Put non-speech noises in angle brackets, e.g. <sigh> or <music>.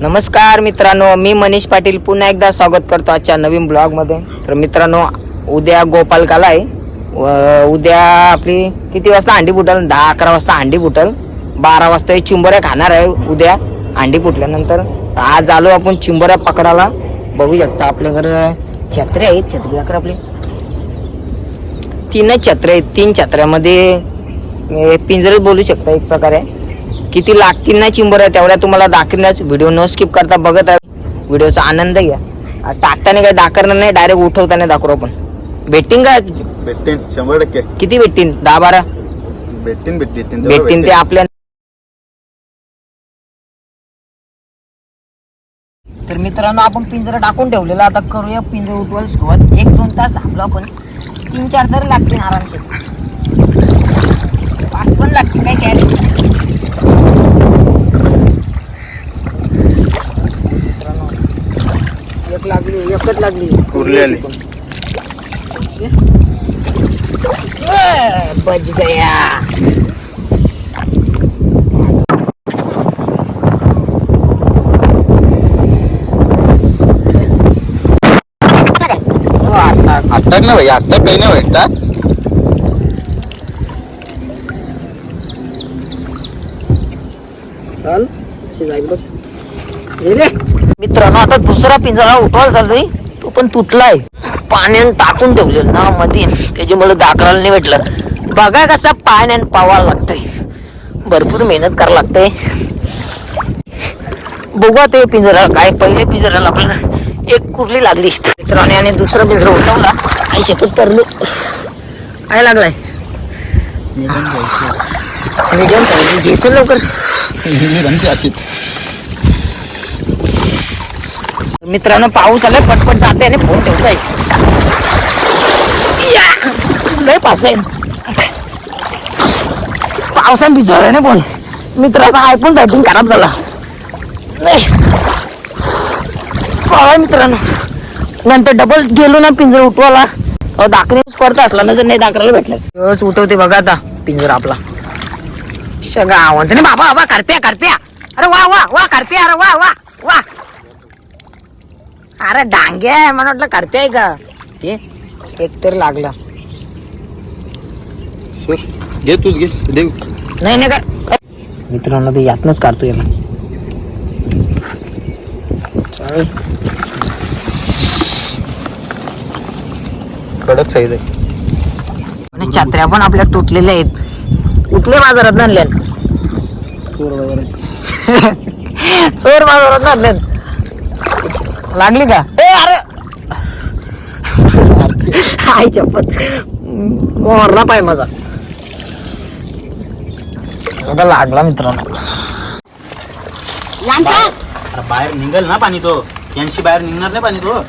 नमस्कार मित्रांनो मी मनीष पाटील पुन्हा एकदा स्वागत करतो आजच्या नवीन ब्लॉगमध्ये तर मित्रांनो उद्या गोपालकाला आहे उद्या आपली किती वाजता अंडी फुटल? दहा अकरा वाजता अंडी फुटल. बारा वाजता हे चिंबोऱ्या खाणार आहे उद्या अंडी फुटल्यानंतर. आज आलो आपण चिंबोऱ्या पकडायला. बघू शकता आपल्याकडे छत्रे आहेत छत्री अकरा आपली? तीनच छत्रे आहेत तीन छत्र्यामध्ये हे पिंजरे बोलू शकता एक प्रकारे. किती लागतील ना चिंबोऱ्या तेवढ्या तुम्हाला दाखवण्याच व्हिडिओ न स्किप करता बघत आहे व्हिडिओचा आनंद घ्या. टाकताना काही दाखवणार नाही डायरेक्ट उठवताना दाखवू आपण. भेटतील का? भेटतीन शंभर टक्के. किती भेटतील दहा बारा? भेटतीन भेटतीन भेटतील ते आपल्या तर मित्रांनो आपण पिंजरा टाकून ठेवलेला. आता करूया पिंजरा उठवायला सुरुवात. एक दोन तास थांबलो आपण. तीन चार तरी लागतील आरामशीर. पाच पण लागतील काय काय एक लागली एकच लागली उरली आली. ए, बच गया अटक ना भाई अटक काही नाही भेटतात चल जाईल बघ रे. मित्रांनो आता दुसरा पिंजरा उठवायला चाललोय. तो पण तुटलाय. पाण्याने टाकून ठेवलेलं ना मध्ये. त्याच्यामुळे दाखवायला नाही भेटलं. बघा कसा पाण्याने पावायला लागतंय. भरपूर मेहनत करावं लागतंय. बघू हे पिंजरा काय पहिले पिंजऱ्याला आपल्याला एक कुर्ली लागली. मित्राने आणि दुसरा पिंजरा उठवला काही शकत करलो काय लागलाय? मीडियम सांगितलं घ्यायचं लवकर. मित्रांनो पाऊस आलाय पटपट जाते आणि फोन ठेवतोय. या! लय पाच जाईल पावसाने भिजवलं ना फोन मित्राचा आयफोन टायपिंग खराब झाला. नाही मित्रांनो. नंतर डबल गेलो ना पिंजरा उठवाला अहो करता असला ना तर नाही दाखरायला भेटलं. दिवस उठवते बघा आता पिंजरा आपला. सगळं म्हणते बाबा बाबा करप्या करप्या. अरे वा वा वा करप्या अरे वा वा. अरे डांगे आहे मला वाटलं करते आहे का ते एक तर लागला. सर घे तूच घे. देऊ नाही नाही का मित्रांनो ते यातनच काढतो याला चालेल. कडक साईज आहे. आणि छत्र्या पण आपल्या तुटलेल्या आहेत. कुठल्या बाजारात आणल्या <laughs> चोर बाजारात आणल्या लागली का? ए अरे! आई चप्पत मोरला पाय माझा. आता लागला मित्रांनो. अरे बाहेर निघल ना पाणी तो. यांशी बाहेर निघणार नाही पाणी तो.